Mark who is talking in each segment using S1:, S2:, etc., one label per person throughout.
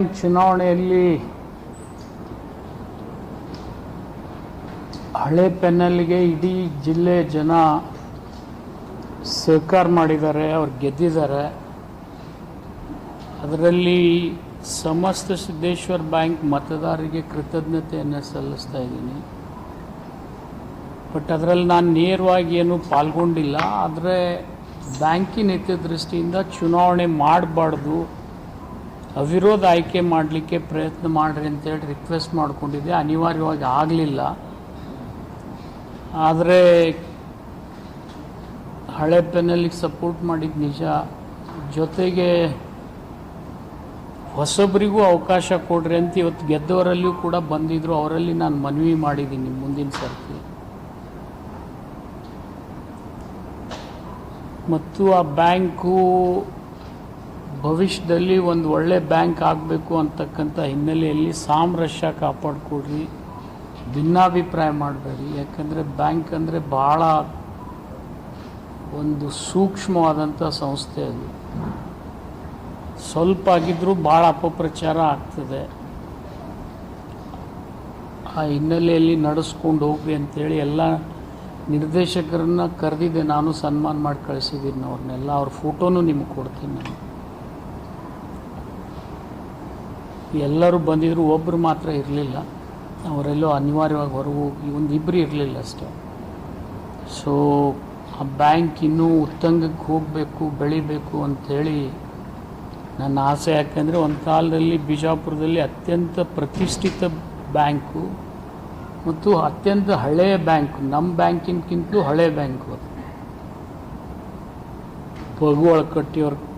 S1: ಚುನಾವಣೆಯಲ್ಲಿ ಹಳೆ ಪೆನ್ನಲ್ಗೆ ಇಡೀ ಜಿಲ್ಲೆ ಜನ ಸಹಕಾರ ಮಾಡಿದ್ದಾರೆ, ಅವ್ರು ಗೆದ್ದಿದ್ದಾರೆ. ಅದರಲ್ಲಿ ಸಮಸ್ತ ಸಿದ್ದೇಶ್ವರ ಬ್ಯಾಂಕ್ ಮತದಾರರಿಗೆ ಕೃತಜ್ಞತೆಯನ್ನು ಸಲ್ಲಿಸ್ತಾ ಇದ್ದೀನಿ. ಬಟ್ ಅದರಲ್ಲಿ ನಾನು ನೇರವಾಗಿ ಏನು ಪಾಲ್ಗೊಂಡಿಲ್ಲ, ಆದರೆ ಬ್ಯಾಂಕಿನ ಹಿತದೃಷ್ಟಿಯಿಂದ ಚುನಾವಣೆ ಮಾಡಬಾರ್ದು ಅವಿರೋಧ ಆಯ್ಕೆ ಮಾಡಲಿಕ್ಕೆ ಪ್ರಯತ್ನ ಮಾಡಿರಿ ಅಂತೇಳಿ ರಿಕ್ವೆಸ್ಟ್ ಮಾಡಿಕೊಂಡಿದ್ದೆ. ಅನಿವಾರ್ಯವಾಗಿ ಆಗಲಿಲ್ಲ. ಆದರೆ ಹಳೆ ಪೆನಲ್ಲಿಗೆ ಸಪೋರ್ಟ್ ಮಾಡಿದ ನಿಜ. ಜೊತೆಗೆ ಹೊಸಬರಿಗೂ ಅವಕಾಶ ಕೊಡ್ರಿ ಅಂತ ಇವತ್ತು ಗೆದ್ದವರಲ್ಲಿಯೂ ಕೂಡ ಬಂದಿದ್ರು. ಅವರಲ್ಲಿ ನಾನು ಮನವಿ ಮಾಡಿದ್ದೀನಿ ಮುಂದಿನ ಸರ್ತಿ. ಮತ್ತು ಆ ಬ್ಯಾಂಕು ಭವಿಷ್ಯದಲ್ಲಿ ಒಂದು ಒಳ್ಳೆ ಬ್ಯಾಂಕ್ ಆಗಬೇಕು ಅಂತಕ್ಕಂಥ ಹಿನ್ನೆಲೆಯಲ್ಲಿ ಸಾಮರಸ್ಯ ಕಾಪಾಡಿಕೊಡ್ರಿ. ಭಿನ್ನಾಭಿಪ್ರಾಯ ಮಾಡಬೇಡಿ. ಯಾಕಂದರೆ ಬ್ಯಾಂಕ್ ಅಂದರೆ ಭಾಳ ಒಂದು ಸೂಕ್ಷ್ಮವಾದಂಥ ಸಂಸ್ಥೆ ಅದು. ಸ್ವಲ್ಪ ಆಗಿದ್ದರೂ ಭಾಳ ಅಪಪ್ರಚಾರ ಆಗ್ತದೆ. ಆ ಹಿನ್ನೆಲೆಯಲ್ಲಿ ನಡೆಸ್ಕೊಂಡು ಹೋಗ್ರಿ ಅಂತೇಳಿ ಎಲ್ಲ ನಿರ್ದೇಶಕರನ್ನ ಕರೆದಿದ್ದೆ. ನಾನು ಸನ್ಮಾನ ಮಾಡಿ ಕಳಿಸಿದ್ದೀನಿ ಅವ್ರನ್ನೆಲ್ಲ. ಅವ್ರ ಫೋಟೋನು ನಿಮಗೆ ಕೊಡ್ತೀನಿ ನಾನು. ಎಲ್ಲರೂ ಬಂದಿದ್ರು ಒಬ್ಬರು ಮಾತ್ರ ಇರಲಿಲ್ಲ. ಅವರೆಲ್ಲೋ ಅನಿವಾರ್ಯವಾಗಿ ಹೊರಗೆ ಹೋಗಿ ಒಂದು ಇಬ್ಬರು ಇರಲಿಲ್ಲ ಅಷ್ಟೇ. ಸೊ ಆ ಬ್ಯಾಂಕ್ ಇನ್ನೂ ಉತ್ತಂಗಕ್ಕೆ ಹೋಗಬೇಕು, ಬೆಳಿಬೇಕು ಅಂಥೇಳಿ ನನ್ನ ಆಸೆ. ಯಾಕಂದರೆ ಒಂದು ಕಾಲದಲ್ಲಿ ಬಿಜಾಪುರದಲ್ಲಿ ಅತ್ಯಂತ ಪ್ರತಿಷ್ಠಿತ ಬ್ಯಾಂಕು ಮತ್ತು ಅತ್ಯಂತ ಹಳೆಯ ಬ್ಯಾಂಕು. ನಮ್ಮ ಬ್ಯಾಂಕಿನಕ್ಕಿಂತಲೂ ಹಳೆಯ ಬ್ಯಾಂಕು ಅದು. ಪಗುವಳ ಕಟ್ಟಿಯವ್ರು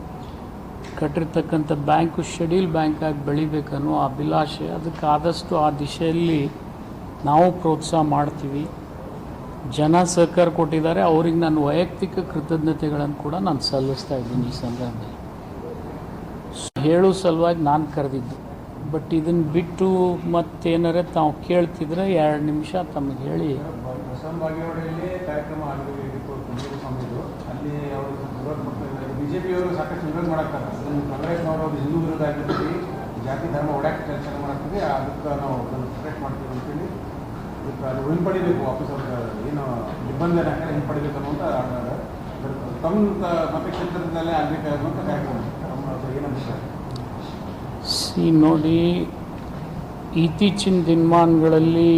S1: ಕಟ್ಟಿರ್ತಕ್ಕಂಥ ಬ್ಯಾಂಕು, ಶೆಡ್ಯೂಲ್ ಬ್ಯಾಂಕಾಗಿ ಬೆಳಿಬೇಕನ್ನೋ ಅಭಿಲಾಷೆ. ಅದಕ್ಕೆ ಆದಷ್ಟು ಆ ದಿಶೆಯಲ್ಲಿ ನಾವು ಪ್ರೋತ್ಸಾಹ ಮಾಡ್ತೀವಿ. ಜನ ಸಹಕಾರ ಕೊಟ್ಟಿದ್ದಾರೆ. ಅವ್ರಿಗೆ ನಾನು ವೈಯಕ್ತಿಕ ಕೃತಜ್ಞತೆಗಳನ್ನು ಕೂಡ ನಾನು ಸಲ್ಲಿಸ್ತಾ ಇದ್ದೀನಿ ಈ ಸಂದರ್ಭದಲ್ಲಿ. ಹೇಳೋ ಸಲುವಾಗಿ ನಾನು ಕರೆದಿದ್ದು. ಬಟ್ ಇದನ್ನು ಬಿಟ್ಟು ಮತ್ತೇನಾರೆ ತಾವು ಕೇಳ್ತಿದ್ರೆ ಎರಡು ನಿಮಿಷ ತಮಗೆ ಹೇಳಿ.
S2: ಅಲ್ಲಿ ಸಾಕಷ್ಟು ಅದನ್ನು ಕಾಂಗ್ರೆಸ್ನವರು ಮಾಡೋದು ಹಿಂದೂ ವಿರೋಧ ಆಗಿರ್ತೀವಿ, ಜಾತಿ, ಧರ್ಮ ಒಡಕ್ಕೆ ಕೆಲಸ ಮಾಡ್ತೀವಿ ಅದಕ್ಕೆ ನಾವು ಅದನ್ನು ಸಪ್ರೇಟ್ ಮಾಡ್ತೀವಿ ಅಂತೇಳಿ ಅದಕ್ಕೆ ಅದು ಹಿಂಪಡಿಬೇಕು ವಾಪಸ್ ಅವ್ರ ಏನು ನಿಬಂಧನೆ ಹಾಕಿ ಹಿಂಪಡಿಬೇಕು ಅನ್ನುವಂಥ ತಮ್ಮ ಮತಕ್ಷೇತ್ರದಲ್ಲೇ ಆಗಬೇಕಾಗುವಂಥ ಕಾರ್ಯಕ್ರಮ. ಏನು ಏನಂತ
S1: ಸಿ, ನೋಡಿ, ಇತ್ತೀಚಿನ ದಿನಮಾನಗಳಲ್ಲಿ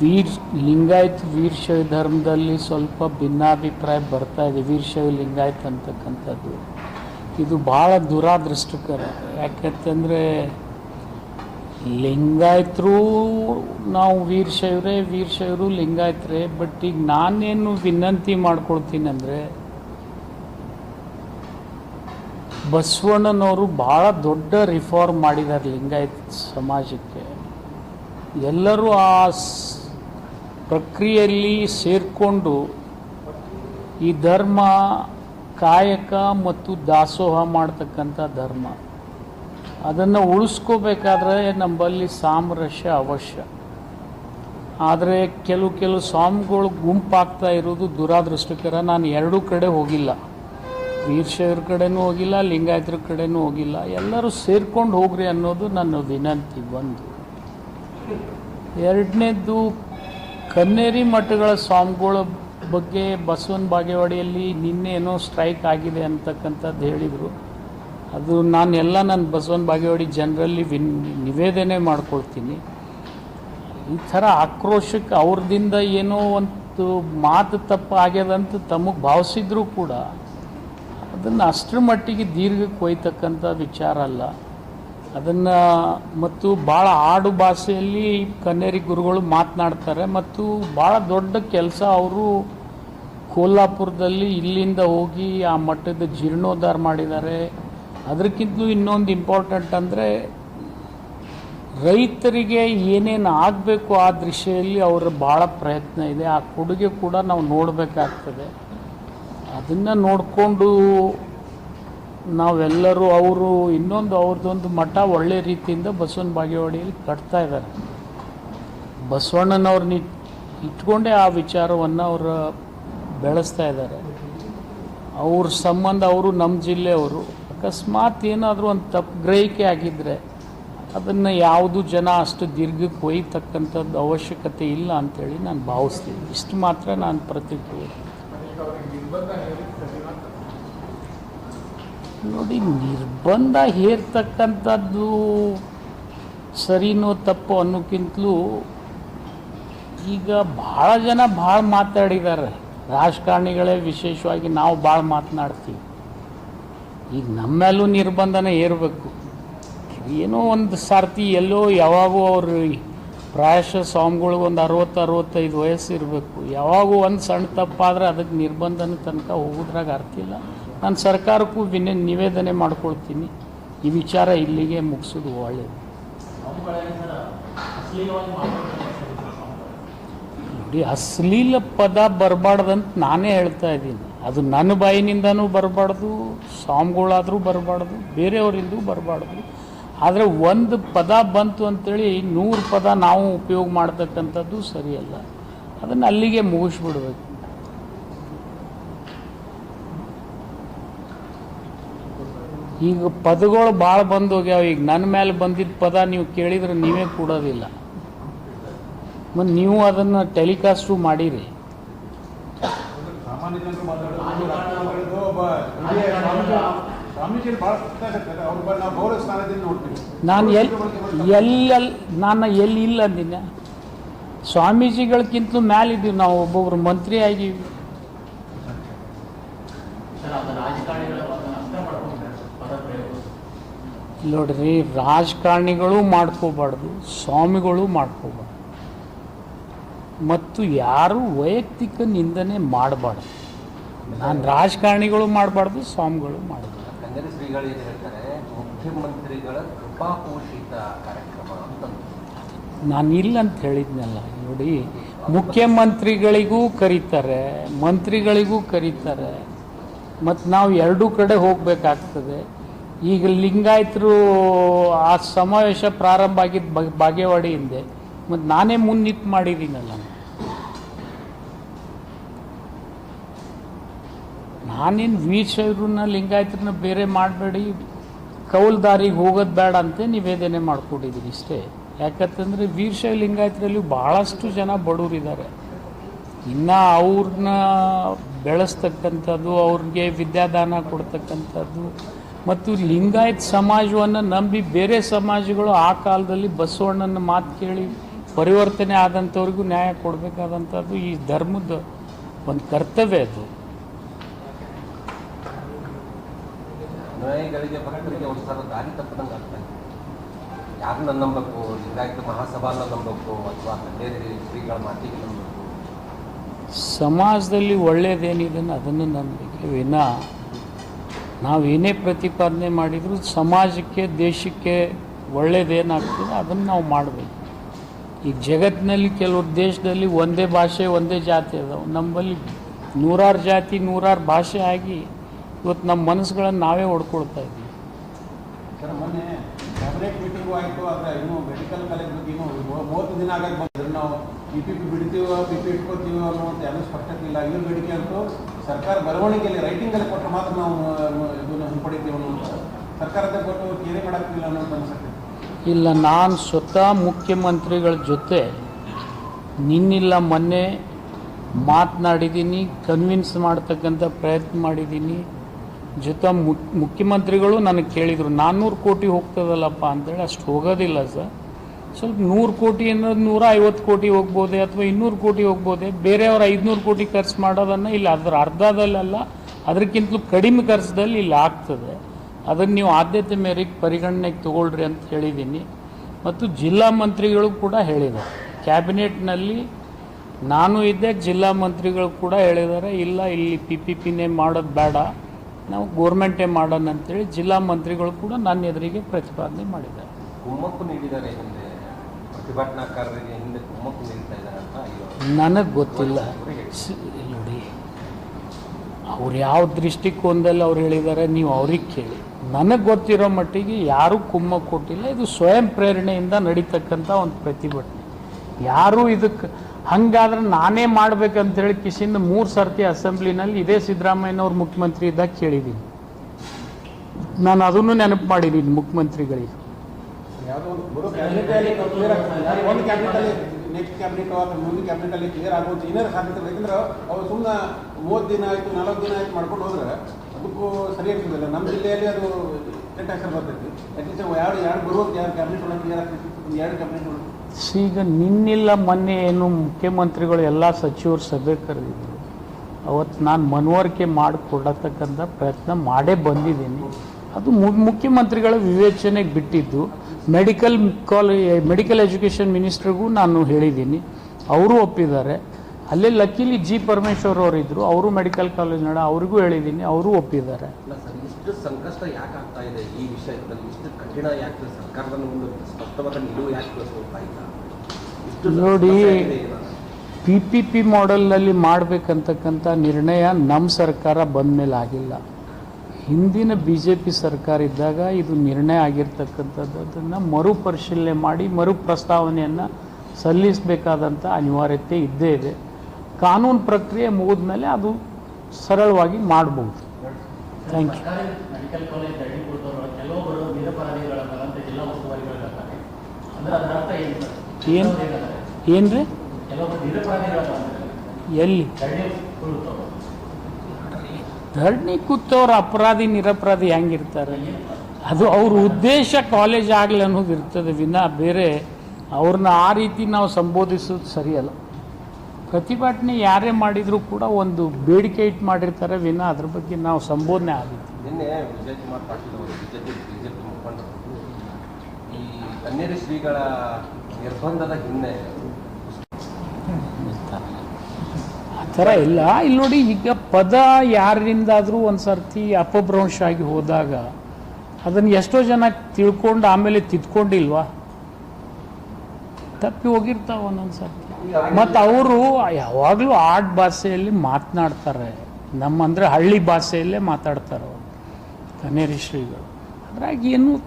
S1: ವೀರ್, ಲಿಂಗಾಯತ್ ವೀರಶೈವ ಧರ್ಮದಲ್ಲಿ ಸ್ವಲ್ಪ ಭಿನ್ನಾಭಿಪ್ರಾಯ ಬರ್ತಾ ಇದೆ. ವೀರಶೈವ ಲಿಂಗಾಯತ್ ಅಂತಕ್ಕಂಥದ್ದು. ಇದು ಭಾಳ ದುರಾದೃಷ್ಟಕರ. ಯಾಕಂತಂದರೆ ಲಿಂಗಾಯತರು ನಾವು ವೀರಶೈವರೇ ವೀರಶೈವರು ಲಿಂಗಾಯತರೇ. ಬಟ್ ಈಗ ನಾನೇನು ವಿನಂತಿ ಮಾಡ್ಕೊಳ್ತೀನಿ ಅಂದರೆ ಬಸವಣ್ಣನವರು ಭಾಳ ದೊಡ್ಡ ರಿಫಾರ್ಮ್ ಮಾಡಿದ್ದಾರೆ ಲಿಂಗಾಯತ್ ಸಮಾಜಕ್ಕೆ. ಎಲ್ಲರೂ ಆ ಪ್ರಕ್ರಿಯೆಯಲ್ಲಿ ಸೇರಿಕೊಂಡು ಈ ಧರ್ಮ ಕಾಯಕ ಮತ್ತು ದಾಸೋಹ ಮಾಡ್ತಕ್ಕಂಥ ಧರ್ಮ. ಅದನ್ನು ಉಳಿಸ್ಕೋಬೇಕಾದ್ರೆ ನಮ್ಮಲ್ಲಿ ಸಾಮರಸ್ಯ ಅವಶ್ಯ. ಆದರೆ ಕೆಲವು ಕೆಲವು ಸ್ವಾಮಿಗಳು ಗುಂಪಾಗ್ತಾ ಇರೋದು ದುರಾದೃಷ್ಟಕರ. ನಾನು ಎರಡೂ ಕಡೆ ಹೋಗಿಲ್ಲ. ವೀರಶೈವರ ಕಡೆನೂ ಹೋಗಿಲ್ಲ, ಲಿಂಗಾಯತರ ಕಡೆನೂ ಹೋಗಿಲ್ಲ. ಎಲ್ಲರೂ ಸೇರ್ಕೊಂಡು ಹೋಗ್ರಿ ಅನ್ನೋದು ನನ್ನ ವಿನಂತಿ ಬಂದು. ಎರಡನೇದ್ದು ಕನ್ನೇರಿ ಮಠಗಳ ಸ್ವಾಮಿಗಳ ಬಗ್ಗೆ ಬಸವನ ಬಾಗೇವಾಡಿಯಲ್ಲಿ ನಿನ್ನೆ ಏನೋ ಸ್ಟ್ರೈಕ್ ಆಗಿದೆ ಅಂತಕ್ಕಂಥದ್ದು ಹೇಳಿದರು. ಅದು ನಾನು ಎಲ್ಲ ನನ್ನ ಬಸವನ ಬಾಗೇವಾಡಿ ಜನರಲ್ಲಿ ವಿನ್, ನಿವೇದನೆ ಮಾಡ್ಕೊಳ್ತೀನಿ. ಈ ಥರ ಆಕ್ರೋಶಕ್ಕೆ ಅವ್ರದಿಂದ ಏನೋ ಒಂದು ಮಾತು ತಪ್ಪು ಆಗ್ಯದಂತ ತಮಗೆ ಭಾವಿಸಿದ್ರು ಕೂಡ ಅದನ್ನು ಅಷ್ಟರ ಮಟ್ಟಿಗೆ ದೀರ್ಘಕ್ಕೆ ಒಯ್ತಕ್ಕಂಥ ವಿಚಾರ ಅಲ್ಲ. ಅದನ್ನು ಮತ್ತು ಭಾಳ ಆಡು ಭಾಷೆಯಲ್ಲಿ ಕನ್ನೇರಿ ಗುರುಗಳು ಮಾತನಾಡ್ತಾರೆ ಮತ್ತು ಭಾಳ ದೊಡ್ಡ ಕೆಲಸ ಅವರು ಕೋಲ್ಹಾಪುರದಲ್ಲಿ ಇಲ್ಲಿಂದ ಹೋಗಿ ಆ ಮಠದ ಜೀರ್ಣೋದ್ಧಾರ ಮಾಡಿದ್ದಾರೆ. ಅದಕ್ಕಿಂತಲೂ ಇನ್ನೊಂದು ಇಂಪಾರ್ಟೆಂಟ್ ಅಂದರೆ ರೈತರಿಗೆ ಏನೇನು ಆಗಬೇಕು ಆ ದೃಶ್ಯದಲ್ಲಿ ಅವರ ಭಾಳ ಪ್ರಯತ್ನ ಇದೆ. ಆ ಕೊಡುಗೆ ಕೂಡ ನಾವು ನೋಡಬೇಕಾಗ್ತದೆ. ಅದನ್ನು ನೋಡಿಕೊಂಡು ನಾವೆಲ್ಲರೂ ಅವರು ಇನ್ನೊಂದು ಅವ್ರದ್ದೊಂದು ಮಠ ಒಳ್ಳೆ ರೀತಿಯಿಂದ ಬಸವನ ಬಾಗೇವಾಡಿಯಲ್ಲಿ ಕಟ್ತಾ ಇದ್ದಾರೆ. ಬಸವಣ್ಣನವ್ರನ್ನ ಇಟ್- ಇಟ್ಕೊಂಡೇ ಆ ವಿಚಾರವನ್ನು ಅವರು ಬೆಳೆಸ್ತಾ ಇದ್ದಾರೆ. ಅವ್ರ ಸಂಬಂಧ ಅವರು ನಮ್ಮ ಜಿಲ್ಲೆಯವರು. ಅಕಸ್ಮಾತ್ ಏನಾದರೂ ಒಂದು ತಪ್ಪು ಗ್ರಹಿಕೆ ಆಗಿದ್ದರೆ ಅದನ್ನು ಯಾವುದು ಜನ ಅಷ್ಟು ದೀರ್ಘಕ್ಕೆ ಒಯ್ತಕ್ಕಂಥದ್ದು ಅವಶ್ಯಕತೆ ಇಲ್ಲ ಅಂಥೇಳಿ ನಾನು ಭಾವಿಸ್ತೀನಿ. ಇಷ್ಟು ಮಾತ್ರ ನಾನು ಪ್ರತಿಕ್ರಿಯೆ ನೋಡಿ, ನಿರ್ಬಂಧ ಹೇರ್ತಕ್ಕಂಥದ್ದು ಸರಿನೋ ತಪ್ಪು ಅನ್ನೋಕ್ಕಿಂತಲೂ ಈಗ ಭಾಳ ಜನ ಭಾಳ ಮಾತಾಡಿದ್ದಾರೆ. ರಾಜಕಾರಣಿಗಳೇ ವಿಶೇಷವಾಗಿ ನಾವು ಭಾಳ ಮಾತನಾಡ್ತೀವಿ. ಈಗ ನಮ್ಮೆಲ್ಲೂ ನಿರ್ಬಂಧನೇ ಏರಬೇಕು ಏನೋ ಒಂದು ಸಾರ್ತಿ ಎಲ್ಲೋ ಯಾವಾಗೂ ಅವರು ಪ್ರಾಯಶಃ ಸ್ವಾಮಿಗಳಿಗೆ ಒಂದು ಅರವತ್ತು, ಅರವತ್ತೈದು ವಯಸ್ಸು ಇರಬೇಕು. ಯಾವಾಗೂ ಒಂದು ಸಣ್ಣ ತಪ್ಪಾದರೆ ಅದಕ್ಕೆ ನಿರ್ಬಂಧನ ತನಕ ಹೋಗೋದ್ರಾಗ ಅರ್ಥ ಇಲ್ಲ. ನಾನು ಸರ್ಕಾರಕ್ಕೂ ವಿನ ನಿವೇದನೆ ಮಾಡ್ಕೊಳ್ತೀನಿ. ಈ ವಿಚಾರ ಇಲ್ಲಿಗೆ ಮುಗಿಸೋದು ಒಳ್ಳೆಯದು ನೋಡಿ, ಅಶ್ಲೀಲ ಪದ ಬರಬಾರ್ದಂತ ನಾನೇ ಹೇಳ್ತಾ ಇದ್ದೀನಿ. ಅದು ನನ್ನ ಬಾಯಿನಿಂದನೂ ಬರಬಾರ್ದು ಸಾಮ್ಗಳಾದರೂ ಬರಬಾರ್ದು, ಬೇರೆಯವರಿಂದೂ ಬರಬಾರ್ದು. ಆದರೆ ಒಂದು ಪದ ಬಂತು ಅಂತೇಳಿ ನೂರು ಪದ ನಾವು ಉಪಯೋಗ ಮಾಡ್ತಕ್ಕಂಥದ್ದು ಸರಿಯಲ್ಲ. ಅದನ್ನು ಅಲ್ಲಿಗೆ ಮುಗಿಸ್ಬಿಡ್ಬೇಕು. ಈಗ ಪದಗಳು ಭಾಳ ಬಂದು ಹೋಗ್ಯಾವ. ಈಗ ನನ್ನ ಮೇಲೆ ಬಂದಿದ್ದ ಪದ ನೀವು ಕೇಳಿದ್ರೆ ನೀವೇ ಕೊಡೋದಿಲ್ಲ. ಮತ್ತು ನೀವು ಅದನ್ನು ಟೆಲಿಕಾಸ್ಟು ಮಾಡಿರಿ. ನಾನು ಎಲ್ಲಿ ಎಲ್ಲೆಲ್ಲಿ ನಾನು ಎಲ್ಲಿ ಇಲ್ಲ ಅಂದಿನ ಸ್ವಾಮೀಜಿಗಳಕ್ಕಿಂತಲೂ ಮ್ಯಾಲಿದ್ದೀವಿ ನಾವು ಒಬ್ಬೊಬ್ರು ಮಂತ್ರಿ ಆಗೀವಿ ನೋಡ್ರಿ ರಾಜಕಾರಣಿಗಳು ಮಾಡ್ಕೋಬಾರ್ದು ಸ್ವಾಮಿಗಳು ಮಾಡ್ಕೋಬಾರ್ದು. ಮತ್ತು ಯಾರು ವೈಯಕ್ತಿಕ ನಿಂದನೆ ಮಾಡಬಾರ್ದು. ನಾನು ರಾಜಕಾರಣಿಗಳು ಮಾಡಬಾರ್ದು ಸ್ವಾಮಿಗಳು ಮಾಡಬಾರ್ದು.
S3: ಕಂಗನ ಶ್ರೀಗಳು ಏನು ಹೇಳ್ತಾರೆ ಮುಖ್ಯಮಂತ್ರಿಗಳ ಕೃಪಾಪೋಷಿತ ಕಾರ್ಯಕ್ರಮ ಅಂತ
S1: ನಾನು ಇಲ್ಲ ಅಂತ ಹೇಳಿದ್ನಲ್ಲ ನೋಡಿ ಮುಖ್ಯಮಂತ್ರಿಗಳಿಗೂ ಕರೀತಾರೆ ಮಂತ್ರಿಗಳಿಗೂ ಕರೀತಾರೆ ಮತ್ತು ನಾವು ಎರಡೂ ಕಡೆ ಹೋಗಬೇಕಾಗ್ತದೆ. ಈಗ ಲಿಂಗಾಯತರು ಆ ಸಮಾವೇಶ ಪ್ರಾರಂಭ ಆಗಿದ್ದು ಬ, ಬಾಗೇವಾಡಿ ಹಿಂದೆ. ಮತ್ತು ನಾನೇ ಮುನ್ನಿಟ್ಟು ಮಾಡಿದ್ದೀನಲ್ಲ ನಾನೇನು ವೀರಶೈವ್ರನ್ನ ಲಿಂಗಾಯತರನ್ನ ಬೇರೆ ಮಾಡಬೇಡಿ, ಕೌಲ್ದಾರಿಗೆ ಹೋಗೋದು ಬೇಡ ಅಂತ ನಿವೇದನೆ ಮಾಡಿಕೊಟ್ಟಿದ್ದೀನಿ ಇಷ್ಟೇ. ಯಾಕಂತಂದರೆ ವೀರಶೈವ ಲಿಂಗಾಯತರಲ್ಲಿ ಭಾಳಷ್ಟು ಜನ ಬಡವರಿದ್ದಾರೆ. ಇನ್ನು ಅವ್ರನ್ನ ಬೆಳೆಸ್ತಕ್ಕಂಥದ್ದು, ಅವ್ರಿಗೆ ವಿದ್ಯಾದಾನ ಕೊಡ್ತಕ್ಕಂಥದ್ದು ಮತ್ತು ಲಿಂಗಾಯತ್ ಸಮಾಜವನ್ನು ನಂಬಿ ಬೇರೆ ಸಮಾಜಗಳು ಆ ಕಾಲದಲ್ಲಿ ಬಸವಣ್ಣನ ಮಾತು ಕೇಳಿ ಪರಿವರ್ತನೆ ಆದಂಥವ್ರಿಗೂ ನ್ಯಾಯ ಕೊಡಬೇಕಾದಂಥದ್ದು ಈ ಧರ್ಮದ ಒಂದು ಕರ್ತವ್ಯ ಅದು.
S3: ಯಾರನ್ನ ನಂಬಬೇಕು? ಲಿಂಗಾಯತ ಮಹಾಸಭಾನ ನಂಬಬೇಕು ಅಥವಾ ಶ್ರೀಗಳ ಮಾತಿಗೆ ನಂಬಬೇಕು?
S1: ಸಮಾಜದಲ್ಲಿ ಒಳ್ಳೆಯದೇನಿದೆ ಅದನ್ನು ನಂಬಿಕೆ ವಿನ ನಾವೇನೇ ಪ್ರತಿಪಾದನೆ ಮಾಡಿದರೂ ಸಮಾಜಕ್ಕೆ, ದೇಶಕ್ಕೆ ಒಳ್ಳೇದೇನಾಗ್ತದೆ ಅದನ್ನು ನಾವು ಮಾಡಬೇಕು. ಈಗ ಜಗತ್ತಿನಲ್ಲಿ ಕೆಲವು ದೇಶದಲ್ಲಿ ಒಂದೇ ಭಾಷೆ, ಒಂದೇ ಜಾತಿ ಅದಾವೆ. ನಮ್ಮಲ್ಲಿ ನೂರಾರು ಜಾತಿ, ನೂರಾರು ಭಾಷೆ ಆಗಿ ಇವತ್ತು ನಮ್ಮ ಮನಸ್ಸುಗಳನ್ನು ನಾವೇ ಹೊಡ್ಕೊಳ್ತಾ ಇದ್ದೀವಿ.
S2: ದಿನ ಸರ್ಕಾರ ಬರವಣಿಗೆಯಲ್ಲಿ ರೈಟಿಂಗಲ್ಲಿ ಕೊಟ್ಟರೆ ಮಾತ್ರ ನಾವು, ಇದನ್ನು ಹಿಂಪಡಿತೀವಿ ಅನ್ನುವಂಥ ಸರ್ಕಾರದ ಕೊಟ್ಟು ಕೇರೆ ಮಾಡೋಕ್ಕಿಲ್ಲ ಅನ್ನೋದು ಅನ್ಸುತ್ತೆ.
S1: ಇಲ್ಲ, ನಾನು ಸ್ವತಃ ಮುಖ್ಯಮಂತ್ರಿಗಳ ಜೊತೆ ನಿನ್ನಿಲ್ಲ ಮೊನ್ನೆ ಮಾತನಾಡಿದ್ದೀನಿ ಕನ್ವಿನ್ಸ್ ಮಾಡ್ತಕ್ಕಂಥ ಪ್ರಯತ್ನ ಮಾಡಿದ್ದೀನಿ. ಜೊತೆ ಮುಖ್ಯಮಂತ್ರಿಗಳು ನನಗೆ ಕೇಳಿದರು ನಾನ್ನೂರು ಕೋಟಿ ಹೋಗ್ತದಲ್ಲಪ್ಪ ಅಂತೇಳಿ ಅಷ್ಟು ಹೋಗೋದಿಲ್ಲ ಸರ್. ಸ್ವಲ್ಪ ನೂರು ಕೋಟಿ ಅನ್ನೋದು ನೂರ ಐವತ್ತು ಕೋಟಿ ಹೋಗ್ಬೋದೆ ಅಥವಾ ಇನ್ನೂರು ಕೋಟಿ ಹೋಗ್ಬೋದೆ? ಬೇರೆಯವ್ರ ಐದುನೂರು ಕೋಟಿ ಖರ್ಚು ಮಾಡೋದನ್ನು ಇಲ್ಲ. ಅದರ ಅರ್ಧದಲ್ಲೆಲ್ಲ ಅದಕ್ಕಿಂತಲೂ ಕಡಿಮೆ ಖರ್ಚದಲ್ಲಿ ಇಲ್ಲಿ, ಆಗ್ತದೆ. ಅದನ್ನು ನೀವು ಆದ್ಯತೆ ಮೇರೆಗೆ ಪರಿಗಣನೆಗೆ ತಗೊಳ್ರಿ ಅಂತ ಹೇಳಿದ್ದೀನಿ. ಮತ್ತು ಜಿಲ್ಲಾ ಮಂತ್ರಿಗಳು ಕೂಡ ಹೇಳಿದ್ದಾರೆ. ಕ್ಯಾಬಿನೆಟ್ನಲ್ಲಿ ನಾನು ಇದ್ದೆ, ಜಿಲ್ಲಾ ಮಂತ್ರಿಗಳು ಕೂಡ ಹೇಳಿದ್ದಾರೆ. ಇಲ್ಲ, ಇಲ್ಲಿ ಪಿ ಪಿ ಪಿನೇ ಮಾಡೋದು ಬೇಡ. ನಾವು ಗೋರ್ಮೆಂಟೇ ಮಾಡೋಣ ಅಂತೇಳಿ ಜಿಲ್ಲಾ ಮಂತ್ರಿಗಳು ಕೂಡ ನನ್ನ ಎದುರಿಗೆ ಪ್ರತಿಪಾದನೆ ಮಾಡಿದ್ದಾರೆ.
S3: ನೀಡಿದ್ದಾರೆ
S1: ನನಗೆ ಗೊತ್ತಿಲ್ಲ. ನೋಡಿ, ಅವ್ರು ಯಾವ ದೃಷ್ಟಿಕೋನದಲ್ಲಿ ಅವ್ರು ಹೇಳಿದ್ದಾರೆ ನೀವು ಅವ್ರಿಗೆ ಕೇಳಿ. ನನಗೆ ಗೊತ್ತಿರೋ ಮಟ್ಟಿಗೆ ಯಾರೂ ಕುಮ್ಮ ಕೊಟ್ಟಿಲ್ಲ. ಇದು ಸ್ವಯಂ ಪ್ರೇರಣೆಯಿಂದ ನಡೀತಕ್ಕಂಥ ಒಂದು ಪ್ರತಿಭಟನೆ. ಯಾರೂ ಇದಕ್ಕೆ ಹಂಗಾದ್ರೆ ನಾನೇ ಮಾಡ್ಬೇಕಂತೇಳಿ ಕಿಸಿಂದ ಮೂರು ಸರ್ತಿ ಅಸೆಂಬ್ಲಿನಲ್ಲಿ ಇದೇ ಸಿದ್ದರಾಮಯ್ಯನವ್ರು ಮುಖ್ಯಮಂತ್ರಿ ಇದ್ದಾಗ ಕೇಳಿದ್ದೀನಿ ನಾನು ಅದನ್ನು ನೆನಪು ಮಾಡಿದ್ದೀನಿ ಮುಖ್ಯಮಂತ್ರಿಗಳಿಗೆ.
S2: ಯಾವುದೋ ಒಂದು ಬರೋ ಕ್ಯಾಬಿನೆಟ್ ಅಲ್ಲಿ ಕ್ಲಿಯರ್ ಆಗ್ತದೆ. ಒಂದು ಕ್ಯಾಬಿನೆಟ್ ಅಲ್ಲಿ ನೆಕ್ಸ್ಟ್ ಕ್ಯಾಬಿನೆಟ್ ಅಥವಾ ಮುಂದಿನ ಕ್ಯಾಬಿನೆಟ್ ಅಲ್ಲಿ ಕ್ಲಿಯರ್ ಆಗೋದು ಏನಾರು ಸಾಧ್ಯತೆ. ಯಾಕಂದ್ರೆ ಅವ್ರು ಸುಮ್ಮನೆ ಮೂವತ್ತು ದಿನ ಆಯ್ತು, ನಲವತ್ತು ದಿನ ಆಯ್ತು ಮಾಡ್ಕೊಂಡು ಹೋದ್ರೆ ಅದಕ್ಕೂ ಸರಿ ಆಗ್ತದಿಲ್ಲ. ನಮ್ಮ ಜಿಲ್ಲೆಯಲ್ಲಿ ಅದು ಕೆಟ್ಟ ಹೆಸರು ಬರ್ತೈತಿ. ಅಟ್ಲೀಸ್ಟ್ ಯಾರು ಯಾರು ಬರೋದು ಎರಡು ಕ್ಯಾಬಿನೆಟ್ ಒಳಗೆ ಕ್ಲಿಯರ್ ಆಗ್ತೈತಿ. ಎರಡು ಕ್ಯಾಬಿನೆಟ್ ಒಳಗೆ.
S1: ಈಗ ನಿನ್ನಿಲ್ಲ ಮೊನ್ನೆ ಏನು ಮುಖ್ಯಮಂತ್ರಿಗಳು ಎಲ್ಲ ಸಚಿವರು ಸಭೆ ಕರೆದಿದ್ರು. ಅವತ್ತು ನಾನು ಮನವರಿಕೆ ಮಾಡಿಕೊಡತಕ್ಕಂಥ ಪ್ರಯತ್ನ ಮಾಡೇ ಬಂದಿದ್ದೀನಿ. ಅದು ಮುಖ್ಯಮಂತ್ರಿಗಳ ವಿವೇಚನೆಗೆ ಬಿಟ್ಟಿದ್ದು. ಮೆಡಿಕಲ್ ಕಾಲೇ ಮೆಡಿಕಲ್ ಎಜುಕೇಷನ್ ಮಿನಿಸ್ಟ್ರಿಗೂ ನಾನು ಹೇಳಿದ್ದೀನಿ. ಅವರು ಒಪ್ಪಿದ್ದಾರೆ. ಅಲ್ಲೇ ಲಕ್ಕಿಲಿ ಜಿ ಪರಮೇಶ್ವರ್ ಅವರು ಇದ್ದರು ಅವರು ಮೆಡಿಕಲ್ ಕಾಲೇಜ್ ನಡ ಅವ್ರಿಗೂ ಹೇಳಿದ್ದೀನಿ. ಅವರು ಒಪ್ಪಿದ್ದಾರೆ.
S3: ಇಷ್ಟು ಸಂಕಷ್ಟ ಯಾಕೆ ಆಗ್ತಾ ಇದೆ ಈ ವಿಷಯದಲ್ಲಿ? ಇಷ್ಟು ಕಠಿಣ ಯಾಕೆ ಸರ್ಕಾರದ ಒಂದು ಸ್ಪಷ್ಟವಾದ ನಿಲುವು ಯಾಕೆ ಇಲ್ಲ? ಇಷ್ಟು
S1: ನೋಡಿ. ಪಿ ಪಿ ಪಿ ಮಾಡೆಲ್ನಲ್ಲಿ ಮಾಡಬೇಕಂತಕ್ಕಂಥ ನಿರ್ಣಯ ನಮ್ಮ ಸರ್ಕಾರ ಬಂದ ಮೇಲೆ ಆಗಿಲ್ಲ. ಹಿಂದಿನ ಬಿ ಜೆ ಪಿ ಸರ್ಕಾರ ಇದ್ದಾಗ ಇದು ನಿರ್ಣಯ ಆಗಿರ್ತಕ್ಕಂಥದ್ದನ್ನು ಮರುಪರಿಶೀಲನೆ ಮಾಡಿ ಮರು ಪ್ರಸ್ತಾವನೆಯನ್ನು ಸಲ್ಲಿಸಬೇಕಾದಂಥ ಅನಿವಾರ್ಯತೆ ಇದ್ದೇ ಇದೆ. ಕಾನೂನು ಪ್ರಕ್ರಿಯೆ ಮುಗಿದ ಮೇಲೆ ಅದು ಸರಳವಾಗಿ ಮಾಡ್ಬೋದು. ಥ್ಯಾಂಕ್ ಯು
S4: ಏನು
S1: ಏನು? ರೀ ಎಲ್ಲಿ? ಧರಣಿ ಕೂತವ್ರು ಅಪರಾಧಿ, ನಿರಪರಾಧಿ ಹೆಂಗಿರ್ತಾರೆ? ಅದು ಅವ್ರ ಉದ್ದೇಶ ಕಾಲೇಜ್ ಆಗಲಿ ಅನ್ನೋದು ಇರ್ತದೆ ವಿನ ಬೇರೆ ಅವ್ರನ್ನ ಆ ರೀತಿ ನಾವು ಸಂಬೋಧಿಸೋದು ಸರಿಯಲ್ಲ. ಪ್ರತಿಭಟನೆ ಯಾರೇ ಮಾಡಿದರೂ ಕೂಡ ಒಂದು ಬೇಡಿಕೆ ಇಟ್ಟು ಮಾಡಿರ್ತಾರೆ, ವಿನ ಅದ್ರ ಬಗ್ಗೆ ನಾವು ಸಂಬೋಧನೆ ಆಗಿತ್ತು
S3: ಶ್ರೀಗಳ ನಿರ್ಬಂಧದ ಹಿನ್ನೆಲೆ
S1: ಆ ಥರ ಇಲ್ಲ. ಇಲ್ಲಿ ನೋಡಿ ಈಗ ಪದ ಯಾರಿಂದಾದರೂ ಒಂದು ಸರ್ತಿ ಅಪಭ್ರಂಶ ಆಗಿ ಹೋದಾಗ ಅದನ್ನು ಎಷ್ಟೋ ಜನ ತಿಳ್ಕೊಂಡು ಆಮೇಲೆ ತಿದ್ಕೊಂಡಿಲ್ವಾ? ತಪ್ಪಿ ಹೋಗಿರ್ತಾವ ಒಂದೊಂದು ಸರ್ತಿ. ಮತ್ತು ಅವರು ಯಾವಾಗಲೂ ಆಡ್ ಭಾಷೆಯಲ್ಲಿ ಮಾತನಾಡ್ತಾರೆ. ನಮ್ಮ ಹಳ್ಳಿ ಭಾಷೆಯಲ್ಲೇ ಮಾತಾಡ್ತಾರೆ ಅವರು. ಕನೇರಿ ಶ್ರೀಗಳು. ಅದ್ರಾಗ ಏನು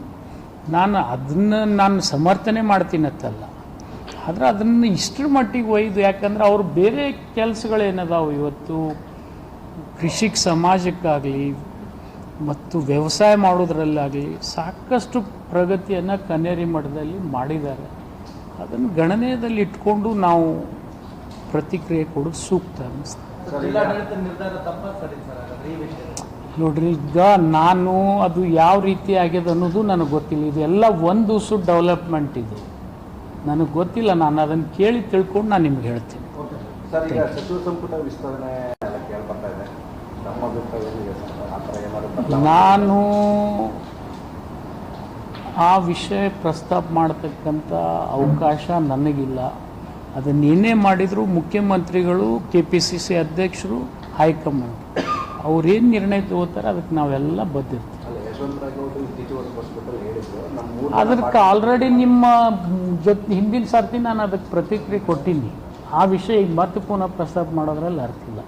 S1: ನಾನು ಅದನ್ನು ನಾನು ಸಮರ್ಥನೆ ಮಾಡ್ತೀನತ್ತಲ್ಲ. ಆದರೆ ಅದನ್ನು ಇಷ್ಟರ ಮಟ್ಟಿಗೆ ಒಯ್ದು ಯಾಕಂದ್ರೆ ಅವ್ರು ಬೇರೆ ಕೆಲಸಗಳೇನದಾವು ಇವತ್ತು? ಕೃಷಿಕ್ ಸಮಾಜಕ್ಕಾಗಲಿ ಮತ್ತು ವ್ಯವಸಾಯ ಮಾಡೋದ್ರಲ್ಲಾಗಲಿ ಸಾಕಷ್ಟು ಪ್ರಗತಿಯನ್ನು ಕನ್ನೇರಿ ಮಠದಲ್ಲಿ ಮಾಡಿದ್ದಾರೆ. ಅದನ್ನು ಗಣನೀಯದಲ್ಲಿ ಇಟ್ಕೊಂಡು ನಾವು ಪ್ರತಿಕ್ರಿಯೆ ಕೊಡೋದು ಸೂಕ್ತ ಅನ್ನಿಸ್ತದೆ ನೋಡ್ರಿ ಈಗ ನಾನು ಅದು ಯಾವ ರೀತಿ ಆಗ್ಯದ ಅನ್ನೋದು ನನಗೆ ಗೊತ್ತಿಲ್ಲ. ಇದೆಲ್ಲ ಒಂದು ದಿವಸ ಡೆವಲಪ್ಮೆಂಟ್ ಇದು. ನನಗೆ ಗೊತ್ತಿಲ್ಲ ನಾನು ಅದನ್ನು ಕೇಳಿ ತಿಳ್ಕೊಂಡು ನಾನು ನಿಮ್ಗೆ ಹೇಳ್ತೀನಿ.
S5: ಸರ್ ಈಗ ಸಚಿವ ಸಂಪುಟ ವಿಸ್ತರಣೆ ಎಲ್ಲ ಕೇಳಿ ಬರ್ತಾ ಇದೆ. ನಮ್ಮ ಅಭಿಪ್ರಾಯ ಏನಿದೆ ಸರ್ ಆ ಥರ ಏನಾದ್ರು ಬದಲಾವಣೆ
S1: ನಾನು ಆ ವಿಷಯ ಪ್ರಸ್ತಾಪ ಮಾಡತಕ್ಕಂಥ ಅವಕಾಶ ನನಗಿಲ್ಲ. ಅದನ್ನು ಏನೇ ಮಾಡಿದರೂ ಮುಖ್ಯಮಂತ್ರಿಗಳು ಕೆ ಪಿ ಸಿ ಸಿ ಅಧ್ಯಕ್ಷರು ಹೈಕಮಾಂಡ್ ಅವ್ರೇನು ನಿರ್ಣಯ ತಗೋತಾರೆ ಅದಕ್ಕೆ ನಾವೆಲ್ಲ ಬದ್ಧಿರ್ತೀವಿ ಅದಕ್ಕೆ ಆಲ್ರೆಡಿ ನಿಮ್ಮ ಜೊತೆ ಹಿಂದಿನ ಸರ್ತಿ ನಾನು ಅದಕ್ಕೆ ಪ್ರತಿಕ್ರಿಯೆ ಕೊಟ್ಟೀನಿ. ಆ ವಿಷಯ ಈಗ ಮತ್ತೆ ಪುನಃ ಪ್ರಸ್ತಾಪ ಮಾಡೋದ್ರಲ್ಲಿ ಅರ್ಥ ಇಲ್ಲ.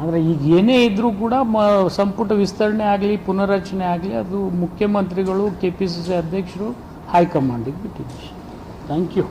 S1: ಆದರೆ ಈಗ ಏನೇ ಇದ್ದರೂ ಕೂಡ ಮ, ಸಂಪುಟ ವಿಸ್ತರಣೆ ಆಗಲಿ, ಪುನರ್ರಚನೆ ಆಗಲಿ, ಅದು ಮುಖ್ಯಮಂತ್ರಿಗಳು ಕೆ ಪಿ ಸಿ ಸಿ ಅಧ್ಯಕ್ಷರು, ಹೈಕಮಾಂಡಿಗೆ ಬಿಟ್ಟಿದ್ದೀವಿ. Thank you